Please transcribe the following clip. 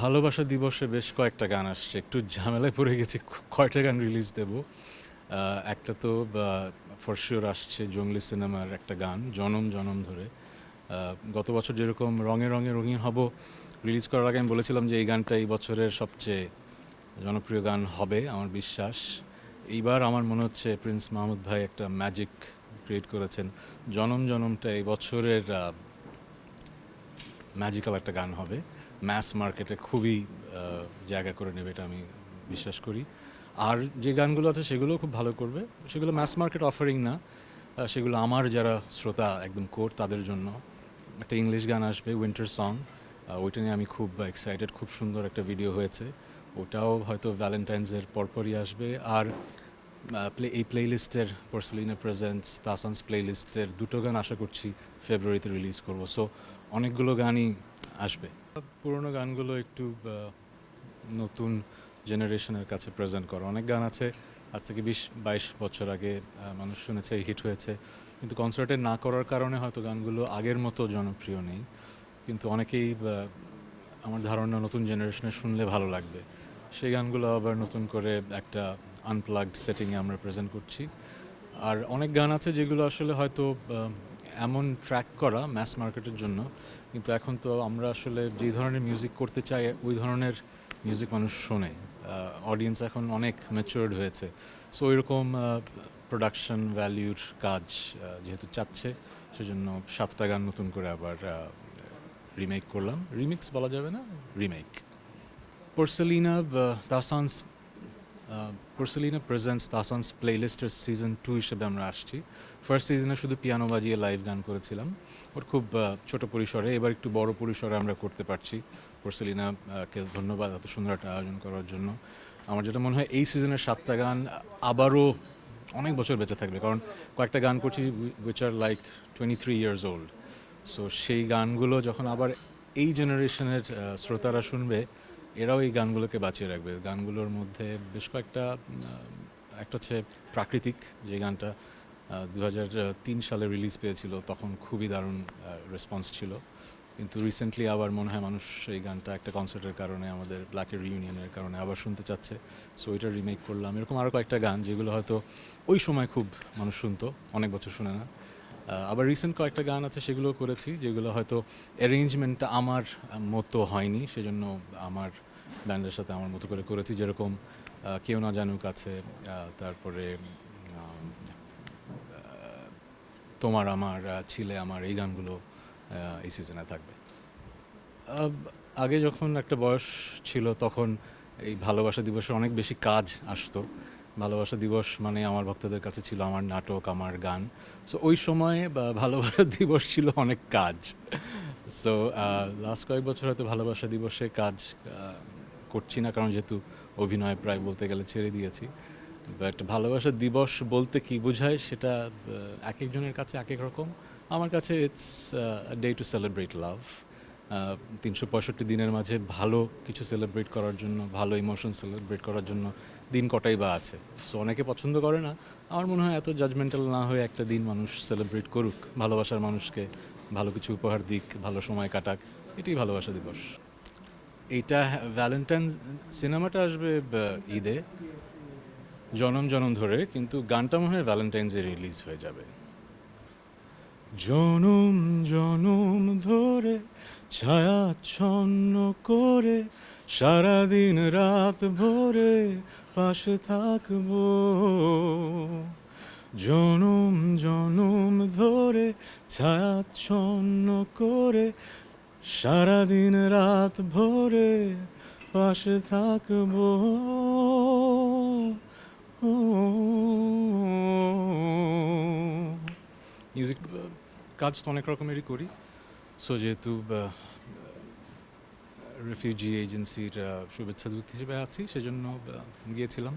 ভালোবাসা দিবসে বেশ কয়েকটা গান আসছে। একটু ঝামেলায় পড়ে গেছি কয়টা গান রিলিজ দেব? একটা তো ফর শিওর আসছে জঙ্গলি সিনেমার একটা গান, জনম জনম ধরে। গত বছর যেরকম রঙে রঙে রঙিন হব রিলিজ করার আগে আমি বলেছিলাম যে এই গানটা এই বছরের সবচেয়ে জনপ্রিয় গান হবে আমার বিশ্বাস। এইবার আমার মনে হচ্ছে প্রিন্স মাহমুদ ভাই একটা ম্যাজিক ক্রিয়েট করেছেন। জনম, জনমটা এই বছরের ম্যাজিক্যাল একটা গান হবে। ম্যাস মার্কেটে খুবই জায়গা করে নেবে এটা আমি বিশ্বাস করি। আর যে গানগুলো আছে সেগুলো খুব ভালো করবে। সেগুলো ম্যাস মার্কেট অফারিং না। সেগুলো আমার যারা শ্রোতা একদম কোর, তাদের জন্য। একটা ইংলিশ গান আসবে উইন্টার সং ওইটা নিয়ে আমি খুব এক্সাইটেড খুব সুন্দর একটা ভিডিও হয়েছে। ওটাও হয়তো ভ্যালেন্টাইন্সের পরপরই আসবে। আর এই প্লেলিস্টের পর্সেলিনা প্রেজেন্টস তাসানস প্লেলিস্টের দুটো গান আশা করছি ফেব্রুয়ারিতে রিলিজ করব। সো অনেকগুলো গানই আসবে। পুরোনো গানগুলো একটু নতুন জেনারেশনের কাছে প্রেজেন্ট করা। অনেক গান আছে, আজ থেকে বিশ, বাইশ বছর আগে মানুষ শুনেছে হিট হয়েছে। কিন্তু কনসার্টে না করার কারণে হয়তো গানগুলো আগের মতো জনপ্রিয় নেই। কিন্তু অনেকেই আমার ধারণা নতুন জেনারেশনে শুনলে ভালো লাগবে। সেই গানগুলো আবার নতুন করে একটা আনপ্লাগড সেটিংয়ে আমরা প্রেজেন্ট করছি। আর অনেক গান আছে যেগুলো আসলে হয়তো এমন ট্র্যাক করা ম্যাস মার্কেটের জন্য, কিন্তু এখন তো আমরা আসলে যে ধরনের মিউজিক করতে চাই, ওই ধরনের মিউজিক মানুষ শোনে। অডিয়েন্স এখন অনেক ম্যাচিওর্ড হয়েছে। সো এরকম প্রোডাকশন ভ্যালিউর কাজ যেহেতু চাচ্ছে, সেজন্য সাতটা গান নতুন করে আবার রিমেক করলাম। রিমিক্স বলা যাবে না রিমেক পোর্সেলিনা তাসান্স পোর্সেলিনা প্রেজেন্টস তাসান্স প্লেলিস্টের সিজন টু হিসেবে আমরা আসছি। ফার্স্ট সিজনে শুধু পিয়ানো বাজিয়ে লাইভ গান করেছিলাম। ওর খুব ছোট পরিসরে, এবার একটু বড় পরিসরে আমরা করতে পারছি। পোর্সেলিনা কে ধন্যবাদ এত সুন্দর একটা আয়োজন করার জন্য। আমার যেটা মনে হয়, এই সিজনের সাতটা গান আবারও অনেক বছর বেঁচে থাকবে। কারণ কয়েকটা গান করছি which are like twenty three years old so সেই গানগুলো যখন আবার এই জেনারেশনের শ্রোতারা শুনবে এরাও এই গানগুলোকে বাঁচিয়ে রাখবে। গানগুলোর মধ্যে বেশ কয়েকটা একটা হচ্ছে প্রাকৃতিক, যে গানটা দু সালে রিলিজ পেয়েছিল, তখন খুবই দারুণ রেসপন্স ছিল। কিন্তু রিসেন্টলি আবার মনে হয় মানুষ এই গানটা একটা কনসার্টের কারণে, আমাদের ব্ল্যাকের রিউনিয়নের কারণে আবার শুনতে চাচ্ছে। সো এটা রিমেক করলাম। এরকম আরও কয়েকটা গান, যেগুলো হয়তো ওই সময় খুব মানুষ শুনতো, অনেক বছর শুনে না। আবার রিসেন্ট কয়েকটা গান আছে সেগুলো করেছি, যেগুলো হয়তো অ্যারেঞ্জমেন্টটা আমার মতো হয়নি, সেজন্য আমার ব্যান্ডের সাথে আমার মতো করে করেছি, যেরকম কেউ না জানুক আছে তারপরে তোমার আমার ছিলে আমার, এই গানগুলো এই সিজনে থাকবে। আগে যখন একটা বয়স ছিল, তখন এই ভালোবাসা দিবসে অনেক বেশি কাজ আসতো। ভালোবাসা দিবস মানে আমার ভক্তদের কাছে ছিল আমার নাটক, আমার গান। সো ওই সময়ে ভালোবাসা দিবস ছিল অনেক কাজ। সো লাস্ট কয়েক বছর হয়তো ভালোবাসা দিবসে কাজ করছি না, কারণ যেহেতু অভিনয় প্রায় বলতে গেলে ছেড়ে দিয়েছি। বাট ভালোবাসা দিবস বলতে কি বোঝায় সেটা এক একজনের কাছে এক এক রকম। আমার কাছে it's day to celebrate love তিনশো পঁয়ষট্টি দিনের মাঝে ভালো কিছু সেলিব্রেট করার জন্য, ভালো ইমোশন সেলিব্রেট করার জন্য দিন কটাই বা আছে। সো অনেকে পছন্দ করে না। আমার মনে হয় এত জাজমেন্টাল না হয়ে একটা দিন মানুষ সেলিব্রেট করুক। ভালোবাসার মানুষকে ভালো কিছু উপহার দিক, ভালো সময় কাটাক। এটাই ভালোবাসা দিবস। এইটা ভ্যালেন্টাইন সিনেমাটা আসবে ঈদে। জনম জনম ধরে, কিন্তু গানটা মনে হয় ভ্যালেন্টাইন্সে রিলিজ হয়ে যাবে। জনম জনম ধরে, ছায়াচ্ছন্ন করে, সারাদিন রাত ভরে পাশে থাকব। জনম জনম ধরে, ছায়াচ্ছন্ন করে সারাদিন রাত ভরে পাশে থাকব। মিউজিক কাজ তো অনেক রকমেরই করি। সো যেহেতু রেফিউজি এজেন্সির শুভেচ্ছা দূত হিসেবে আছি, সেজন্য গিয়েছিলাম।